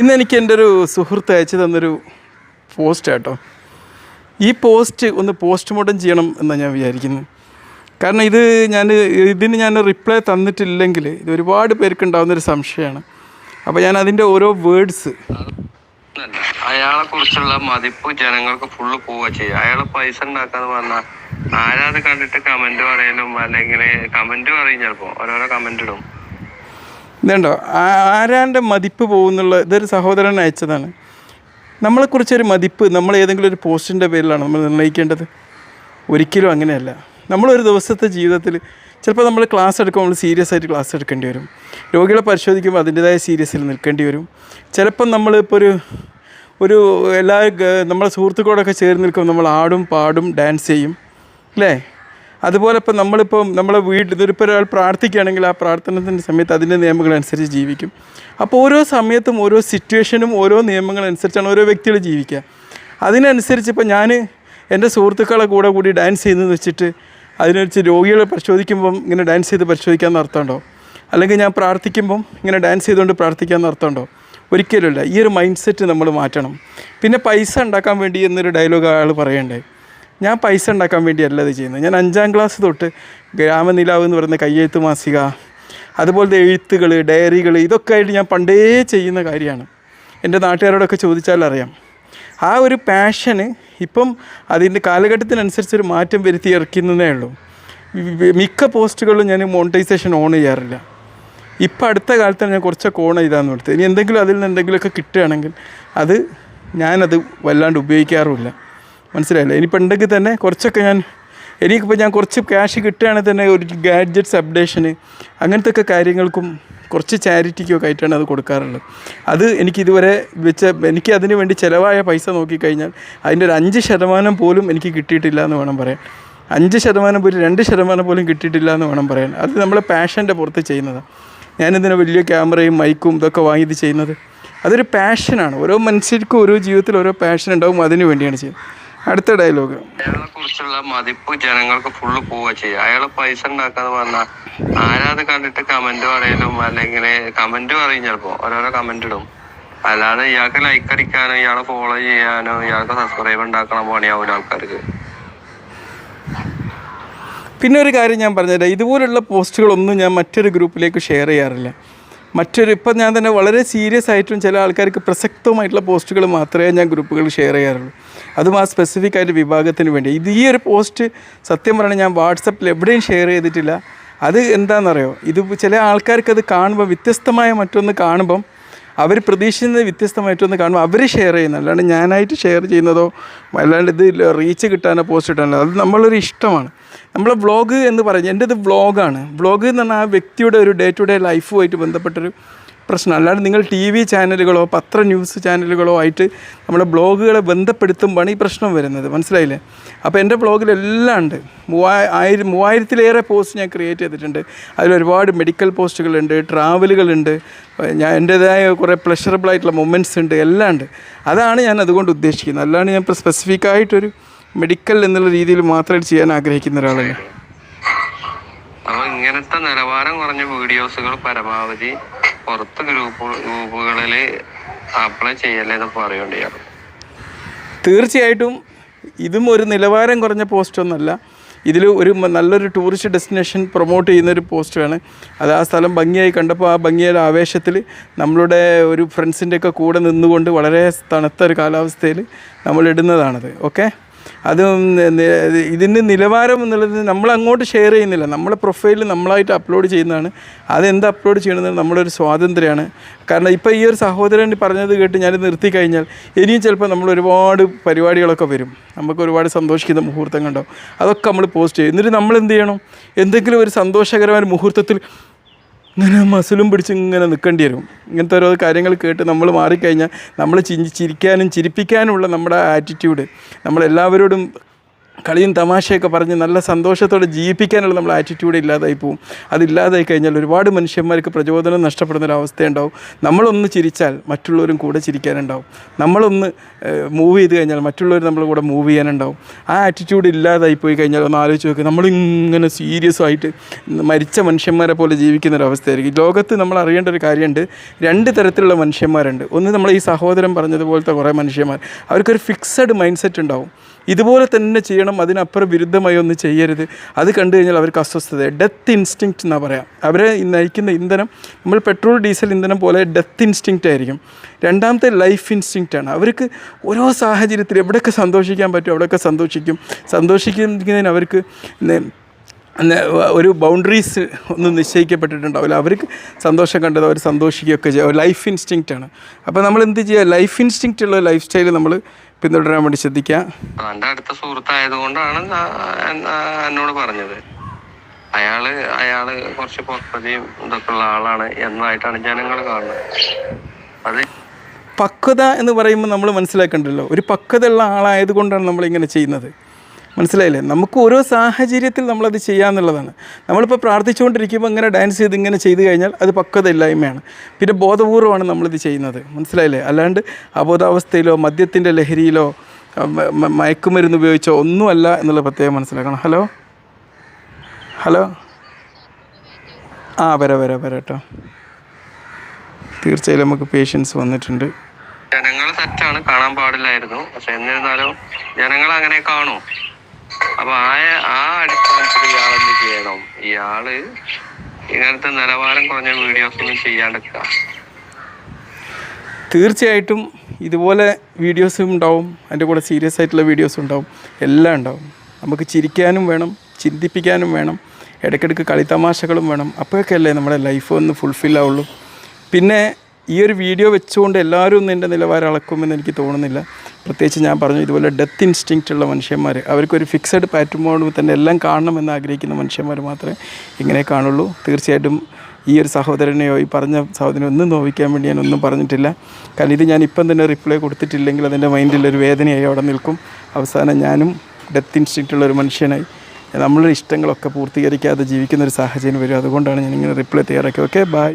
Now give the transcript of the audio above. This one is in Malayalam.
ഇന്ന് എനിക്ക് എന്റെ ഒരു സുഹൃത്ത് അയച്ചു തന്നൊരു പോസ്റ്റ് കേട്ടോ ഈ പോസ്റ്റ് ഒന്ന് പോസ്റ്റ്മോർട്ടം ചെയ്യണം എന്നാണ് ഞാൻ വിചാരിക്കുന്നത് കാരണം ഇത് ഞാൻ ഇതിന് ഞാൻ റിപ്ലൈ തന്നിട്ടില്ലെങ്കിൽ ഇത് ഒരുപാട് പേർക്ക് ഉണ്ടാകുന്നൊരു സംശയമാണ്. അപ്പോൾ ഞാൻ അതിന്റെ ഓരോ വേർഡ്സ് അയാളെ കുറിച്ചുള്ള മതിപ്പ് ജനങ്ങൾക്ക് ഫുള്ള് പോവുക ചെയ്യുക അയാളെ പൈസ ഉണ്ടാക്കാന്ന് പറഞ്ഞാൽ ആരാത് കണ്ടിട്ട് കമന്റ് പറയലും? അല്ലെങ്കിൽ കമന്റ് പറയും ചിലപ്പോ. ഓരോരോ കമന്റ് ഇടും. ഇതുണ്ടോ? ആരാന്റെ മതിപ്പ് പോകുന്നുള്ള ഇതൊരു സഹോദരൻ അയച്ചതാണ്. നമ്മളെക്കുറിച്ചൊരു മതിപ്പ് നമ്മൾ ഏതെങ്കിലും ഒരു പോസ്റ്റിന്റെ പേരിലാണ് നമ്മൾ നിർണയിക്കേണ്ടത് ഒരിക്കലും അങ്ങനെയല്ല. നമ്മളൊരു ദിവസത്തെ ജീവിതത്തിൽ ചിലപ്പോൾ നമ്മൾ ക്ലാസ് എടുക്കുമ്പോൾ നമ്മൾ സീരിയസ് ആയിട്ട് ക്ലാസ് എടുക്കേണ്ടി വരും. രോഗികളെ പരിശോധിക്കുമ്പോൾ അതിന്റെതായ സീരിയസിൽ നിൽക്കേണ്ടി വരും. ചിലപ്പം നമ്മളിപ്പോൾ ഒരു ഒരു എല്ലാ നമ്മളെ സുഹൃത്തുക്കളോടൊക്കെ ചേർന്ന് നിൽക്കുമ്പോൾ നമ്മൾ ആടും പാടും ഡാൻസ് ചെയ്യും. അല്ലേ? അതുപോലെ ഇപ്പം നമ്മളിപ്പം നമ്മളെ വീട്ടിൽ ഇതിപ്പോൾ ഒരാൾ പ്രാർത്ഥിക്കുകയാണെങ്കിൽ ആ പ്രാർത്ഥനത്തിന്റെ സമയത്ത് അതിന്റെ നിയമങ്ങൾ അനുസരിച്ച് ജീവിക്കും. അപ്പോൾ ഓരോ സമയത്തും ഓരോ സിറ്റുവേഷനും ഓരോ നിയമങ്ങളനുസരിച്ചാണ് ഓരോ വ്യക്തികൾ ജീവിക്കുക. അതിനനുസരിച്ച് ഇപ്പം ഞാൻ എന്റെ സുഹൃത്തുക്കളെ കൂടെ കൂടി ഡാൻസ് ചെയ്യുന്നതെന്ന് വെച്ചിട്ട് അതിനനുസരിച്ച് രോഗികളെ പരിശോധിക്കുമ്പം ഇങ്ങനെ ഡാൻസ് ചെയ്ത് പരിശോധിക്കാമെന്ന് അർത്ഥമുണ്ടോ? അല്ലെങ്കിൽ ഞാൻ പ്രാർത്ഥിക്കുമ്പം ഇങ്ങനെ ഡാൻസ് ചെയ്തുകൊണ്ട് പ്രാർത്ഥിക്കാമെന്ന് അർത്ഥമുണ്ടോ? ഒരിക്കലുമില്ല. ഈ ഒരു മൈൻഡ് സെറ്റ് നമ്മൾ മാറ്റണം. പിന്നെ പൈസ ഉണ്ടാക്കാൻ വേണ്ടി എന്നൊരു ഡയലോഗ് അയാൾ പറയണ്ടേ ഞാൻ പൈസ ഉണ്ടാക്കാൻ വേണ്ടിയല്ല ഇത് ചെയ്യുന്നത്. ഞാൻ അഞ്ചാം ക്ലാസ് തൊട്ട് ഗ്രാമനിലാവ് എന്ന് പറയുന്ന കയ്യെഴുത്ത് മാസിക അതുപോലത്തെ എഴുത്തുകൾ ഡയറികൾ ഇതൊക്കെ ആയിട്ട് ഞാൻ പണ്ടേ ചെയ്യുന്ന കാര്യമാണ്. എന്റെ നാട്ടുകാരോടൊക്കെ ചോദിച്ചാൽ അറിയാം. ആ ഒരു പാഷന് ഇപ്പം അതിന്റെ കാലഘട്ടത്തിനനുസരിച്ചൊരു മാറ്റം വരുത്തി ഇറക്കുന്നതേ ഉള്ളൂ. മിക്ക പോസ്റ്റുകളിലും ഞാൻ മോണിറ്റൈസേഷൻ ഓൺ ചെയ്യാറില്ല. ഇപ്പം അടുത്ത കാലത്താണ് ഞാൻ കുറച്ചൊക്കെ ഓൺ ചെയ്താന്ന് കൊടുത്തത് ഇനി എന്തെങ്കിലും അതിൽ നിന്ന് എന്തെങ്കിലുമൊക്കെ കിട്ടുകയാണെങ്കിൽ അത് ഞാനത് വല്ലാണ്ട് ഉപയോഗിക്കാറുമില്ല. മനസ്സിലായില്ലേ? ഇനിയിപ്പോൾ ഉണ്ടെങ്കിൽ തന്നെ കുറച്ചൊക്കെ ഞാൻ എനിക്കിപ്പോൾ ഞാൻ കുറച്ച് ക്യാഷ് കിട്ടുകയാണെങ്കിൽ തന്നെ ഒരു ഗാഡ്ജറ്റ്സ് അപ്ഡേഷന് അങ്ങനത്തെ ഒക്കെ കാര്യങ്ങൾക്കും കുറച്ച് ചാരിറ്റിക്കൊക്കെ ആയിട്ടാണ് അത് കൊടുക്കാറുള്ളത്. അത് എനിക്ക് ഇതുവരെ വെച്ച എനിക്ക് അതിന് വേണ്ടി ചിലവായ പൈസ നോക്കിക്കഴിഞ്ഞാൽ അതിന്റെ ഒരു അഞ്ച് ശതമാനം പോലും എനിക്ക് കിട്ടിയിട്ടില്ല എന്ന് വേണം പറയാൻ. അഞ്ച് ശതമാനം പോലും രണ്ട് ശതമാനം പോലും കിട്ടിയിട്ടില്ല എന്ന് വേണം പറയാൻ. അത് നമ്മളെ പാഷന്റെ പുറത്ത് ചെയ്യുന്നതാണ് ഞാനിതിനെ വലിയ ക്യാമറയും മൈക്കും ഇതൊക്കെ വാങ്ങി ഇത് ചെയ്യുന്നത്. അതൊരു പാഷനാണ് ഓരോ മനുഷ്യർക്കും ഓരോ ജീവിതത്തിൽ ഓരോ പാഷൻ ഉണ്ടാകും അതിന് വേണ്ടിയാണ് ചെയ്യുന്നത്. അടുത്ത ഡയലോഗ് അയാളെ കുറിച്ചുള്ള മതിപ്പ് ജനങ്ങൾക്ക് ഫുള്ള് പോവുക ചെയ്യുക. അയാളെ പൈസ ഉണ്ടാക്കാന്ന് പറഞ്ഞാൽ ആരാത് കണ്ടിട്ട് കമന്റ് പറയലും അല്ലെങ്കിൽ കമന്റ് പറയും ചിലപ്പോ. ഓരോരോ കമന്റ് ഇടും. അല്ലാതെ ഇയാൾക്ക് ലൈക്ക് അടിക്കാനോ ഇയാളെ ഫോളോ ചെയ്യാനോ ഇയാൾക്ക് സബ്സ്ക്രൈബ് ഉണ്ടാക്കണം പണിയാവൂല ആൾക്കാർക്ക്. പിന്നെ ഒരു കാര്യം ഞാൻ പറഞ്ഞുതരാം. ഇതുപോലുള്ള പോസ്റ്റുകളൊന്നും ഞാൻ മറ്റൊരു ഗ്രൂപ്പിലേക്ക് ഷെയർ ചെയ്യാറില്ല. മറ്റൊരു ഇപ്പം ഞാൻ തന്നെ വളരെ സീരിയസ് ആയിട്ടും ചില ആൾക്കാർക്ക് പ്രസക്തമായിട്ടുള്ള പോസ്റ്റുകൾ മാത്രമേ ഞാൻ ഗ്രൂപ്പുകൾ ഷെയർ ചെയ്യാറുള്ളൂ. അതും ആ സ്പെസിഫിക് ആയിട്ട് വിഭാഗത്തിന് വേണ്ടി. ഇത് ഈ ഒരു പോസ്റ്റ് സത്യം പറഞ്ഞാൽ ഞാൻ വാട്സപ്പിൽ എവിടെയും ഷെയർ ചെയ്തിട്ടില്ല. അത് എന്താണെന്നറിയോ ഇത് ചില ആൾക്കാർക്ക് അത് കാണുമ്പോൾ വ്യത്യസ്തമായ മറ്റൊന്ന് കാണുമ്പം അവർ പ്രതീക്ഷിക്കുന്നത് വ്യത്യസ്തമായിട്ടൊന്ന് കാണുമ്പോൾ അവർ ഷെയർ ചെയ്യുന്നത്. അല്ലാണ്ട് ഞാനായിട്ട് ഷെയർ ചെയ്യുന്നതോ അല്ലാണ്ട് ഇത് റീച്ച് കിട്ടാനോ പോസ്റ്റ് കിട്ടാനോ അത് നമ്മളൊരു ഇഷ്ടമാണ്. നമ്മളെ വ്ളോഗ് എന്ന് പറഞ്ഞ് എന്റെ ഇത് വ്ളോഗാണ്. വ്ളോഗ് എന്ന് പറഞ്ഞാൽ ആ വ്യക്തിയുടെ ഒരു ഡേ ടു ഡേ ലൈഫുമായിട്ട് ബന്ധപ്പെട്ടൊരു പ്രശ്നം. അല്ലാണ്ട് നിങ്ങൾ ടി വി ചാനലുകളോ പത്ര ന്യൂസ് ചാനലുകളോ ആയിട്ട് നമ്മുടെ ബ്ലോഗുകളെ ബന്ധപ്പെടുത്തുമ്പോഴാണ് ഈ പ്രശ്നം വരുന്നത്. മനസ്സിലായില്ലേ? അപ്പോൾ എന്റെ ബ്ലോഗിലെല്ലാം ഉണ്ട്. മൂവായ ആയിരം മൂവായിരത്തിലേറെ പോസ്റ്റ് ഞാൻ ക്രിയേറ്റ് ചെയ്തിട്ടുണ്ട്. അതിൽ ഒരുപാട് മെഡിക്കൽ പോസ്റ്റുകളുണ്ട് ട്രാവലുകളുണ്ട് ഞാൻ എന്റേതായ കുറേ പ്ലഷറബിൾ ആയിട്ടുള്ള മൊമെന്റ്സ് ഉണ്ട് എല്ലാം ഉണ്ട്. അതാണ് ഞാൻ അതുകൊണ്ട് ഉദ്ദേശിക്കുന്നത്. അല്ലാണ്ട് ഞാൻ ഇപ്പോൾ സ്പെസിഫിക് ആയിട്ടൊരു മെഡിക്കൽ എന്നുള്ള രീതിയിൽ മാത്രം ചെയ്യാൻ ആഗ്രഹിക്കുന്ന ഒരാളല്ല? അപ്പൊ ഇങ്ങനത്തെ നിലവാരം കുറഞ്ഞ വീഡിയോസുകൾ പരമാവധി പുറത്ത് ഗ്രൂപ്പ് ഗ്രൂപ്പുകളിൽ അപ്ലൈ ചെയ്യലെന്ന് പറയേണ്ടി തീർച്ചയായിട്ടും ഇതും ഒരു നിലവാരം കുറഞ്ഞ പോസ്റ്റൊന്നുമല്ല ഇതിൽ ഒരു നല്ലൊരു ടൂറിസ്റ്റ് ഡെസ്റ്റിനേഷൻ പ്രൊമോട്ട് ചെയ്യുന്ന ഒരു പോസ്റ്റാണ് അത് ആ സ്ഥലം ഭംഗിയായി കണ്ടപ്പോൾ ആ ഭംഗിയുടെ ആവേശത്തിൽ നമ്മളുടെ ഒരു ഫ്രണ്ട്സിന്റെയൊക്കെ കൂടെ നിന്നുകൊണ്ട് വളരെ തണുത്ത ഒരു കാലാവസ്ഥയിൽ നമ്മൾ ഇടുന്നതാണത്. ഓക്കെ അത് ഇതിന്റെ നിലവാരം എന്നുള്ളത് നമ്മൾ അങ്ങോട്ട് ഷെയർ ചെയ്യുന്നില്ല. നമ്മളെ പ്രൊഫൈലിൽ നമ്മളായിട്ട് അപ്ലോഡ് ചെയ്യുന്നതാണ്. അതെന്ത് അപ്ലോഡ് ചെയ്യണമെന്ന് ഒരു സ്വാതന്ത്ര്യമാണ്. കാരണം ഇപ്പോൾ ഈ ഒരു സഹോദരൻ പറഞ്ഞത് കേട്ട് ഞാൻ നിർത്തി കഴിഞ്ഞാൽ ഇനിയും ചിലപ്പോൾ നമ്മൾ ഒരുപാട് പരിപാടികളൊക്കെ വരും. നമുക്ക് ഒരുപാട് സന്തോഷിക്കുന്ന മുഹൂർത്തങ്ങളുണ്ടാവും. അതൊക്കെ നമ്മൾ പോസ്റ്റ് ചെയ്യും. എന്നിട്ട് നമ്മൾ എന്ത് ചെയ്യണം? എന്തെങ്കിലും ഒരു സന്തോഷകരമായ മുഹൂർത്തത്തിൽ ഇങ്ങനെ മസിലും പിടിച്ച് ഇങ്ങനെ നിൽക്കേണ്ടി വരും. ഇങ്ങനത്തെ ഓരോ കാര്യങ്ങൾ കേട്ട് നമ്മൾ മാറിക്കഴിഞ്ഞാൽ നമ്മൾ ചിരി ചിരിക്കാനും ചിരിപ്പിക്കാനുമുള്ള നമ്മുടെ ആറ്റിറ്റ്യൂഡ് നമ്മളെല്ലാവരോടും കളിയും തമാശയൊക്കെ പറഞ്ഞ് നല്ല സന്തോഷത്തോടെ ജീവിപ്പിക്കാനുള്ള നമ്മൾ ആറ്റിറ്റ്യൂഡ് ഇല്ലാതായി പോവും. അതില്ലാതായി കഴിഞ്ഞാൽ ഒരുപാട് മനുഷ്യന്മാർക്ക് പ്രചോദനം നഷ്ടപ്പെടുന്ന ഒരു അവസ്ഥയുണ്ടാവും നമ്മളൊന്ന് ചിരിച്ചാൽ മറ്റുള്ളവരും കൂടെ ചിരിക്കാനുണ്ടാവും. നമ്മളൊന്ന് മൂവ് ചെയ്ത് കഴിഞ്ഞാൽ മറ്റുള്ളവർ നമ്മളെ കൂടെ മൂവ് ചെയ്യാനുണ്ടാവും. ആ ആറ്റിറ്റ്യൂഡ് ഇല്ലാതായി പോയി കഴിഞ്ഞാൽ ഒന്ന് ആലോചിച്ച് നോക്കുക നമ്മളിങ്ങനെ സീരിയസ് ആയിട്ട് മരിച്ച മനുഷ്യന്മാരെ പോലെ ജീവിക്കുന്ന ഒരു അവസ്ഥയായിരിക്കും ലോകത്ത് നമ്മൾ അറിയേണ്ട ഒരു കാര്യമുണ്ട്. രണ്ട് തരത്തിലുള്ള മനുഷ്യന്മാരുണ്ട്. ഒന്ന് നമ്മൾ ഈ സഹോദരൻ പറഞ്ഞതുപോലത്തെ കുറേ മനുഷ്യന്മാർ. അവർക്കൊരു ഫിക്സഡ് മൈൻഡ് സെറ്റ് ഉണ്ടാവും. ഇതുപോലെ തന്നെ ചെയ്യണം അതിനപ്പുറം വിരുദ്ധമായി ഒന്ന് ചെയ്യരുത്. അത് കണ്ടു കഴിഞ്ഞാൽ അവർക്ക് അസ്വസ്ഥത. ഡെത്ത് ഇൻസ്റ്റിങ്ക്റ്റ് എന്നാണ് പറയാം. അവരെ നയിക്കുന്ന ഇന്ധനം നമ്മൾ പെട്രോൾ ഡീസൽ ഇന്ധനം പോലെ ഡെത്ത് ഇൻസ്റ്റിങ്ക്റ്റ് ആയിരിക്കും. രണ്ടാമത്തെ ലൈഫ് ഇൻസ്റ്റിങ്ക്റ്റ് ആണ്. അവർക്ക് ഓരോ സാഹചര്യത്തിൽ എവിടെയൊക്കെ സന്തോഷിക്കാൻ പറ്റും അവിടെയൊക്കെ സന്തോഷിക്കും. സന്തോഷിക്കുന്നതിന് അവർക്ക് ഒരു ബൗണ്ടറീസ് ഒന്നും നിശ്ചയിക്കപ്പെട്ടിട്ടുണ്ടാവില്ല. അവർക്ക് സന്തോഷം കണ്ടത് അവർ സന്തോഷിക്കുകയൊക്കെ ചെയ്യുക ലൈഫ് ഇൻസ്റ്റിങ്ക്റ്റ് ആണ്. അപ്പോൾ നമ്മൾ എന്ത് ചെയ്യുക ലൈഫ് ഇൻസ്റ്റിങ്ക്റ്റ് ഉള്ള ലൈഫ് സ്റ്റൈൽ നമ്മൾ പിന്തുടരാൻ വേണ്ടി ശ്രദ്ധിക്കുക. എന്റെ അടുത്ത സുഹൃത്തായതുകൊണ്ടാണ് എന്നോട് പറഞ്ഞത്. അയാൾ അയാൾ കുറച്ച് പക്വതയും ഇതൊക്കെ ഉള്ള ആളാണ് എന്നായിട്ടാണ് ജനങ്ങൾ കാണുന്നത്. അത് പക്വത എന്ന് പറയുമ്പോൾ നമ്മൾ മനസ്സിലാക്കണ്ടല്ലോ. ഒരു പക്വതയുള്ള ആളായതുകൊണ്ടാണ് നമ്മളിങ്ങനെ ചെയ്യുന്നത്. മനസ്സിലായില്ലേ? നമുക്ക് ഓരോ സാഹചര്യത്തിൽ നമ്മളത് ചെയ്യാന്നുള്ളതാണ്. നമ്മളിപ്പോൾ പ്രാർത്ഥിച്ചുകൊണ്ടിരിക്കുമ്പോൾ ഇങ്ങനെ ഡാൻസ് ചെയ്ത് ഇങ്ങനെ ചെയ്തു കഴിഞ്ഞാൽ അത് പക്വത ഇല്ലായ്മയാണ് പിന്നെ ബോധപൂർവമാണ് നമ്മളിത് ചെയ്യുന്നത്. മനസ്സിലായില്ലേ? അല്ലാണ്ട് അബോധാവസ്ഥയിലോ മദ്യത്തിന്റെ ലഹരിയിലോ മയക്കുമരുന്ന് ഉപയോഗിച്ചോ ഒന്നുമല്ല എന്നുള്ള പ്രത്യേകം മനസ്സിലാക്കണം. ഹലോ? ഹലോ? ആ വരാം വരാം വരാം കേട്ടോ തീർച്ചയായും നമുക്ക് പേഷ്യൻസ് വന്നിട്ടുണ്ട്. ജനങ്ങൾ തെറ്റാണ്. കാണാൻ പാടില്ലായിരുന്നു. പക്ഷെ എന്നിരുന്നാലും ജനങ്ങൾ അങ്ങനെ കാണും. അപ്പൊ ആ ആ അടിസ്ഥാനത്തിൽ ഇയാൾ എന്ത് ചെയ്യണം? ഇയാൾ ഇങ്ങനത്തെ നിലവാരം കുറഞ്ഞ വീഡിയോസ് ഒന്നും ചെയ്യാണ്ടിരിക്കുക തീർച്ചയായിട്ടും ഇതുപോലെ വീഡിയോസും ഉണ്ടാവും. അതിന്റെ കൂടെ സീരിയസ് ആയിട്ടുള്ള വീഡിയോസും ഉണ്ടാവും. എല്ലാം ഉണ്ടാവും. നമുക്ക് ചിരിക്കാനും വേണം ചിന്തിപ്പിക്കാനും വേണം. ഇടയ്ക്കിടയ്ക്ക് കളിത്തമാശകളും വേണം. അപ്പോഴൊക്കെ അല്ലേ നമ്മുടെ ലൈഫ് ഒന്ന് ഫുൾഫിൽ ആവുള്ളൂ. പിന്നെ ഈ ഒരു വീഡിയോ വെച്ചുകൊണ്ട് എല്ലാവരും ഒന്നും എന്റെ നിലവാരം അളക്കുമെന്ന് എനിക്ക് തോന്നുന്നില്ല. പ്രത്യേകിച്ച് ഞാൻ പറഞ്ഞു ഇതുപോലെ ഡെത്ത് ഇൻസ്റ്റിങ്ക്റ്റ് ഉള്ള മനുഷ്യന്മാർ അവർക്കൊരു ഫിക്സഡ് പാറ്റേൺ തന്നെ എല്ലാം കാണണമെന്ന് ആഗ്രഹിക്കുന്ന മനുഷ്യന്മാർ മാത്രമേ ഇങ്ങനെ കാണുള്ളൂ. തീർച്ചയായിട്ടും ഈ ഒരു സഹോദരനെയോ ഈ പറഞ്ഞ സഹോദരനെ ഒന്നും നോവിക്കാൻ വേണ്ടി ഞാൻ ഒന്നും പറഞ്ഞിട്ടില്ല. കാരണം ഇത് ഞാൻ ഇപ്പം തന്നെ റിപ്ലൈ കൊടുത്തിട്ടില്ലെങ്കിൽ അതിന്റെ മൈൻഡിലൊരു വേദനയായി അവിടെ നിൽക്കും. അവസാനം ഞാനും ഡെത്ത് ഇൻസ്റ്റിങ്ക്റ്റ് ഉള്ള ഒരു മനുഷ്യനായി. നമ്മളുടെ ഇഷ്ടങ്ങളൊക്കെ പൂർത്തീകരിക്കാതെ ജീവിക്കുന്ന ഒരു സാഹചര്യം വരും. അതുകൊണ്ടാണ് ഞാൻ ഇങ്ങനെ റിപ്ലൈ തയ്യാറാക്കി ഓക്കെ ബൈ